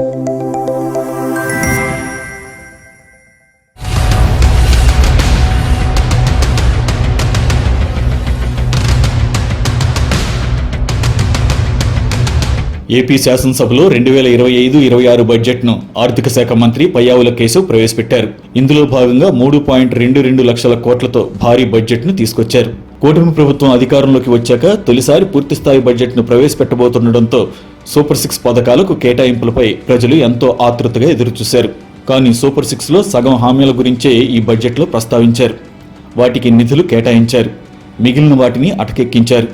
AP శాసనసభలో రెండు వేల ఇరవై ఐదు ఇరవై ఆరు బడ్జెట్ను ఆర్థిక శాఖ మంత్రి పయ్యావుల కేశవ్ ప్రవేశపెట్టారు. ఇందులో భాగంగా మూడు పాయింట్ రెండు రెండు లక్షల కోట్లతో భారీ బడ్జెట్ను తీసుకొచ్చారు. కూటమి ప్రభుత్వం అధికారంలోకి వచ్చాక తొలిసారి పూర్తిస్థాయి బడ్జెట్ను ప్రవేశపెట్టబోతుండటంతో సూపర్ సిక్స్ పథకాలకు కేటాయింపులపై ప్రజలు ఎంతో ఆతృతగా ఎదురుచూశారు. కానీ సూపర్ సిక్స్లో సగం హామీల గురించే ఈ బడ్జెట్లో ప్రస్తావించారు. వాటికి నిధులు కేటాయించారు. మిగిలిన వాటిని అటకెక్కించారు.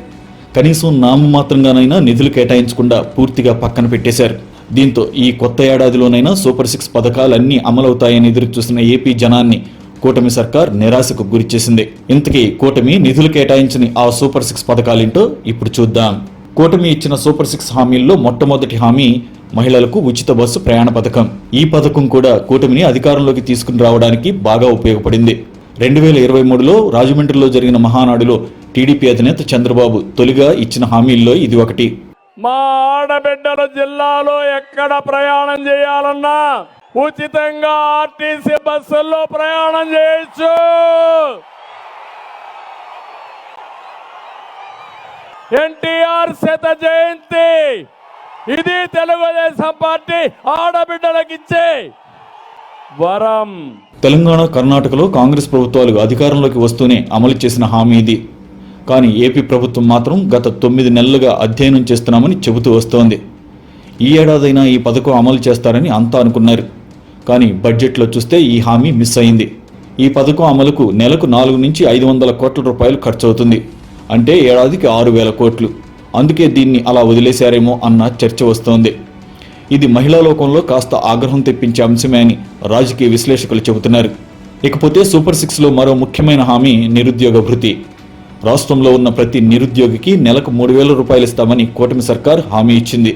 కనీసం నామమాత్రంగానైనా నిధులు కేటాయించకుండా పూర్తిగా పక్కన పెట్టేశారు. దీంతో ఈ కొత్త ఏడాదిలోనైనా సూపర్ సిక్స్ పథకాలన్నీ అమలవుతాయని ఎదురుచూసిన ఏపీ జనాన్ని కూటమి సర్కార్ నిరాశకు గురిచేసింది. ఇంతకీ కూటమి నిధులు కేటాయించని ఆ సూపర్ సిక్స్ పథకాలేంటో ఇప్పుడు చూద్దాం. కూటమి ఇచ్చిన సూపర్ సిక్స్ హామీల్లో మొట్టమొదటి హామీ మహిళలకు ఉచిత బస్సు ప్రయాణ పథకం. ఈ పథకం కూడా కూటమిని అధికారంలోకి తీసుకుని రావడానికి బాగా ఉపయోగపడింది. రెండు వేల ఇరవై మూడులో రాజమండ్రిలో జరిగిన మహానాడులో టీడీపీ అధినేత చంద్రబాబు తొలిగా ఇచ్చిన హామీల్లో ఇది ఒకటి. మా ఆడబిడ్డల జిల్లాలో ఎక్కడ ప్రయాణం చేయాలన్నా ఉచితంగా ఆర్టీసీ బస్సుల్లో ప్రయాణం చేయొచ్చు. ఎన్టీఆర్ శత జయంతి. ఇది తెలుగుదేశం పార్టీ ఆడబిడ్డలకు ఇచ్చే వరం. తెలంగాణ కర్ణాటకలో కాంగ్రెస్ ప్రభుత్వాలు అధికారంలోకి వస్తూనే అమలు చేసిన హామీ ఇది. కానీ ఏపీ ప్రభుత్వం మాత్రం గత తొమ్మిది నెలలుగా అధ్యయనం చేస్తున్నామని చెబుతూ వస్తోంది. ఈ ఏడాదైనా ఈ పథకం అమలు చేస్తారని అంతా అనుకున్నారు. కానీ బడ్జెట్లో చూస్తే ఈ హామీ మిస్ అయింది. ఈ పథకం అమలుకు నెలకు నాలుగు నుంచి ఐదు వందల కోట్ల రూపాయలు ఖర్చవుతుంది. అంటే ఏడాదికి ఆరు వేల కోట్లు. అందుకే దీన్ని అలా వదిలేశారేమో అన్న చర్చ వస్తోంది. ఇది మహిళా లోకంలో కాస్త ఆగ్రహం తెప్పించే అంశమే అని రాజకీయ విశ్లేషకులు చెబుతున్నారు. ఇకపోతే సూపర్ సిక్స్లో మరో ముఖ్యమైన హామీ నిరుద్యోగ భృతి. రాష్ట్రంలో ఉన్న ప్రతి నిరుద్యోగికి నెలకు మూడు వేల రూపాయలు ఇస్తామని కూటమి సర్కార్ హామీ ఇచ్చింది.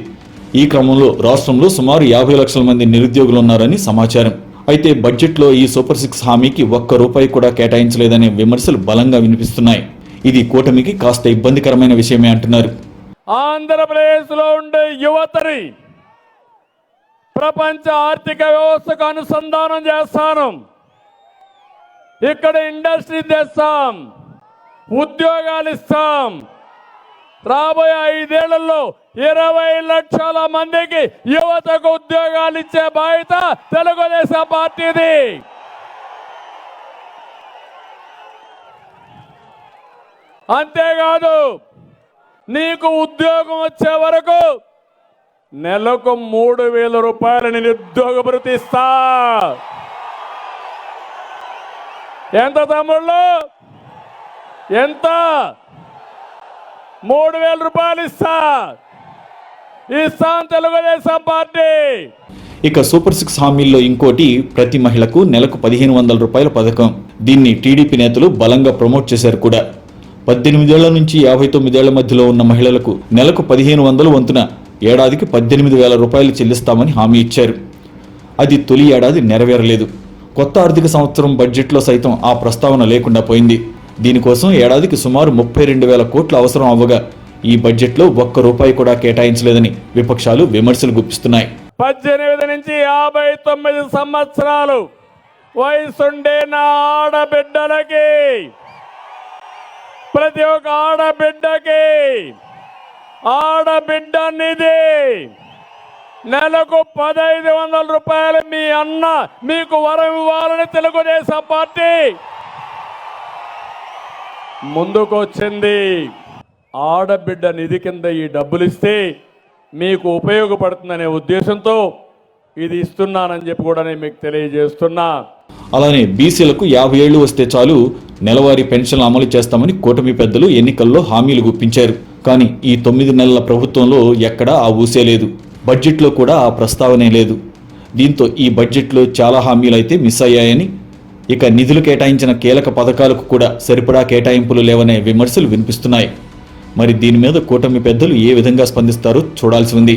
ఈ క్రమంలో రాష్ట్రంలో సుమారు యాభై లక్షల మంది నిరుద్యోగులు ఉన్నారని సమాచారం. అయితే బడ్జెట్లో ఈ సూపర్ సిక్స్ హామీకి ఒక్క రూపాయి కూడా కేటాయించలేదనే విమర్శలు బలంగా వినిపిస్తున్నాయి. ఇది కూటమికి కాస్త ఇబ్బందికరమైన విషయమే అంటున్నారు. ఆంధ్రప్రదేశ్లో ఉండే యువతని ప్రపంచ ఆర్థిక వ్యవస్థకు అనుసంధానం చేస్తాను. ఇక్కడ ఇండస్ట్రీ తెస్తాం ఉద్యోగాలు ఇస్తాం. రాబోయే ఐదేళ్ళలో ఇరవై లక్షల మందికి యువతకు ఉద్యోగాలు ఇచ్చే బాధ్యత తెలుగుదేశం పార్టీది. అంతేకాదు నీకు ఉద్యోగం వచ్చే వరకు నెలకు మూడు వేల రూపాయలు నిరుద్యోగ భృతి ఇస్తా ఎంత తమ్ముళ్ళు? ఎంత? మూడు వేల రూపాయలు ఇస్తా. ఇస్తాం తెలుగుదేశం పార్టీ. ఇక సూపర్ సిక్స్ హామీల్లో ఇంకోటి ప్రతి మహిళకు నెలకు పదిహేను వందల రూపాయల పథకం. దీన్ని టీడీపీ నేతలు బలంగా ప్రమోట్ చేశారు కూడా. పద్దెనిమిదేళ్ళ నుంచి యాభై తొమ్మిదేళ్ళ మధ్యలో ఉన్న మహిళలకు నెలకు పదిహేను వందల వంతున ఏడాదికి పద్దెనిమిది వేల రూపాయలు చెల్లిస్తామని హామీ ఇచ్చారు. అది తొలి ఏడాది నెరవేరలేదు. కొత్త ఆర్థిక సంవత్సరం బడ్జెట్లో సైతం ఆ ప్రస్తావన లేకుండా పోయింది. దీనికోసం ఏడాదికి సుమారు ముప్పై రెండు వేల కోట్లు అవసరం అవ్వగా ఈ బడ్జెట్లో ఒక్క రూపాయి కూడా కేటాయించలేదని విపక్షాలు విమర్శలు గుప్పిస్తున్నాయి. పద్దెనిమిది నుంచి యాభై తొమ్మిది సంవత్సరాలు వయసుండే నా ఆడబిడ్డలకి ప్రతి ఒక్క ఆడబిడ్డకి ఆడబిడ్డ నిధి. నెలకు పదహైదు వందల రూపాయలు మీ అన్న మీకు వరం ఇవ్వాలని తెలుగుదేశం పార్టీ ముందుకు వచ్చింది ఆడబిడ్డ నిధి కింద ఈ డబ్బులు ఇస్తే మీకు ఉపయోగపడుతుందనే ఉద్దేశంతో ఇది ఇస్తున్నానని చెప్పి కూడా నేను మీకు తెలియజేస్తున్నా. అలానే బీసీలకు యాభై ఏళ్ళు వస్తే చాలు నెలవారీ పెన్షన్లు అమలు చేస్తామని కూటమి పెద్దలు ఎన్నికల్లో హామీలు గుప్పించారు. కానీ ఈ తొమ్మిది నెలల ప్రభుత్వంలో ఎక్కడా ఆ ఊసే లేదు. బడ్జెట్లో కూడా ఆ ప్రస్తావనే లేదు. దీంతో ఈ బడ్జెట్లో చాలా హామీలు అయితే మిస్ అయ్యాయని ఇక నిధులు కేటాయించిన కీలక పథకాలకు కూడా సరిపడా కేటాయింపులు లేవనే విమర్శలు వినిపిస్తున్నాయి. మరి దీని మీద కూటమి పెద్దలు ఏ విధంగా స్పందిస్తారో చూడాల్సి ఉంది.